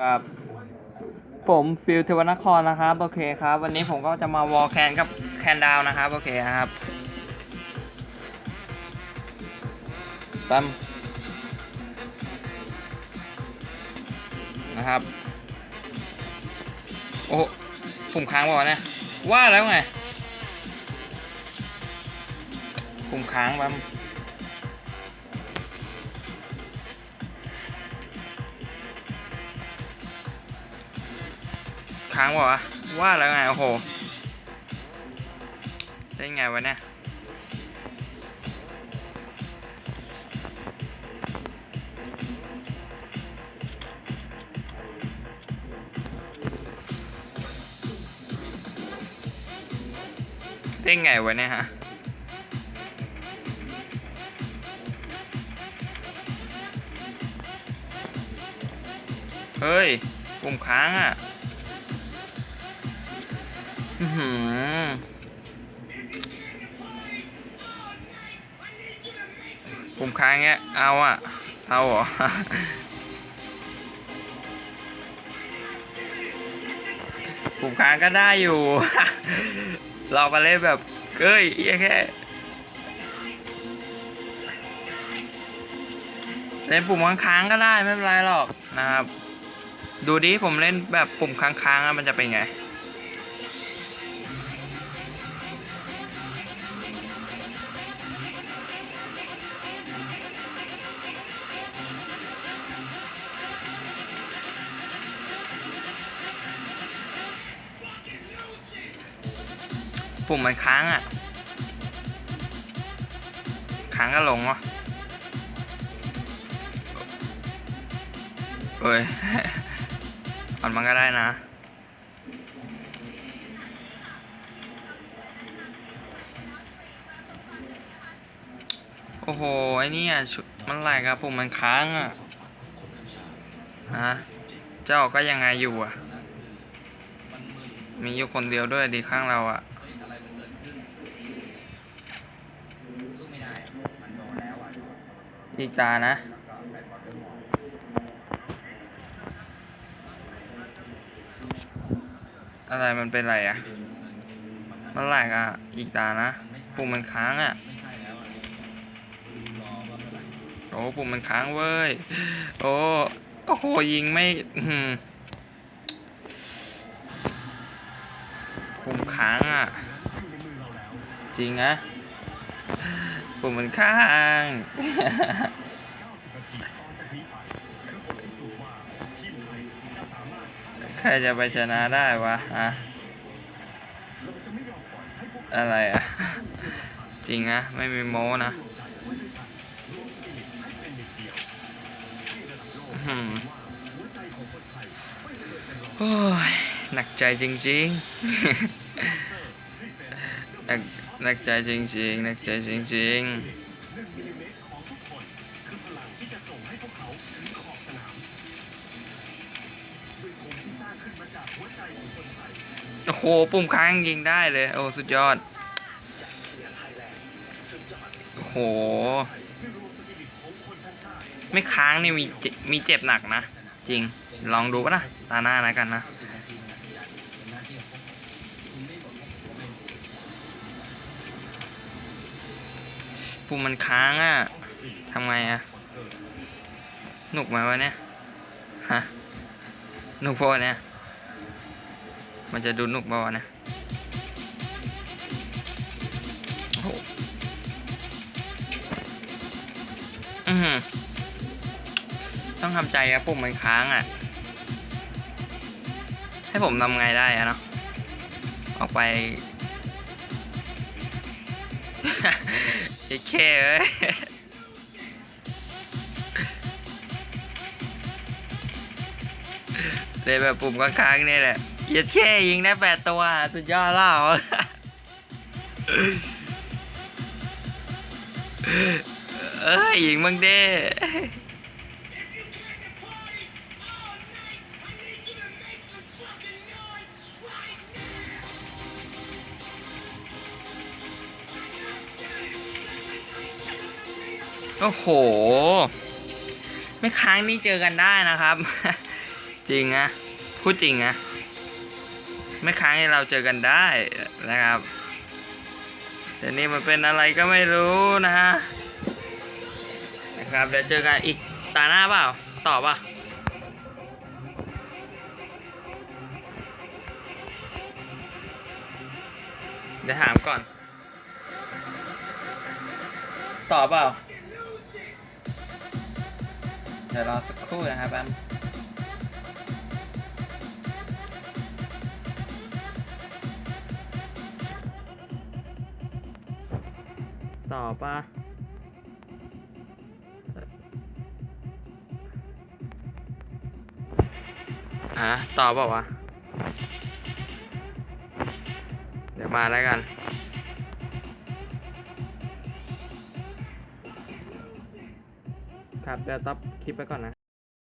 ครับผมฟิลเทวนครนะครับโอเคครับ วันนี้ผมก็จะมาวอลแคนกับแคนดาวนะครับโอเคนะครับปั๊มนะครับ โอ้โหปุ่มค้างบอกเนี่ยว่าแล้วไงปุ่มค้างปั๊ม ค้างบอกวะว่าแล้วไง โอ้โห ได้ไงวะเนี่ย ได้ไงวะเนี่ยฮะเฮ้ยปุ่มค้างอะ อือหือปุ่มค้างเงี้ย เอาอะ เอาเหรอ ปุ่มค้างก็ได้อยู่ เรามาเล่นแบบ เอ้ยแค่เล่นปุ่มค้างๆก็ได้ไม่เป็นไรหรอกนะครับ ดูดิผมเล่นแบบปุ่มค้างๆมันจะเป็นไง ปุ่มมันค้างอะ ค้างก็ลงวะเอ้ยอ่อนมันก็ได้นะ โอ้โห ไอ้นี่อะมันแหลกอะปุ่มมันค้างอะฮะเจ้าก็ยังไงอยู่อะ มีอยู่คนเดียวด้วยดีข้างเราอะ อีกานะ อะไรมันเป็นไรอะ มันแหลกอะ อีกตานะ ปุ่มมันค้างอะโอ้ปุ่มมันค้างเว้ย โอ้โอ้โหยิงไม่ปุ่มค้างอะ จริงนะปุ่มมันค้าง ใครจะไปชนะได้วะอะอะไรอะจริงนะไม่มีโม้นะอื้อหือโอ้ยหนักใจจริงๆหนักหนักใจจริงๆหนักใจจริงๆ โอ้โหปุ่มค้างยิงได้เลย โอ้ สุดยอด โอ้โห ไม่ค้างนี่มีมีเจ็บหนักนะ จริงลองดูปะนะตาหน้านะกันนะปุ่มมันค้างอะทำไงอะหนุกไหมวะเนี่ย ฮะหนุกพอเนี่ย มันจะดูนุกเปล่าวะโอ้โหอือหือต้องทำใจอะปุ่มมันค้างอะให้ผมทำไงได้อะเนาะออกไปไอ้แค่เอ้ยเลยแบบปุ่มค้างๆนี่แหละ เยัดแค่ยิงได้แปดตัวสุดยอดแล้วเอ้ยยิงบ้างเด้โอ้โห ไม่ค้างนี่เจอกันได้นะครับ จริงอะพูดจริงอะ ไม่ค้างให้เราเจอกันได้นะครับแต่นี่มันเป็นอะไรก็ไม่รู้นะฮะนะครับเดี๋ยวเจอกันอีกตาหน้าเปล่าต่อป่ะเดี๋ยวถามก่อน ต่อเปล่า เดี๋ยวรอสักครู่นะครับแป๊บ ต่อป่ะอะต่อเปล่าวะ เดี๋ยวมาแล้วกัน ครับเดี๋ยวตับคลิปไปก่อนนะ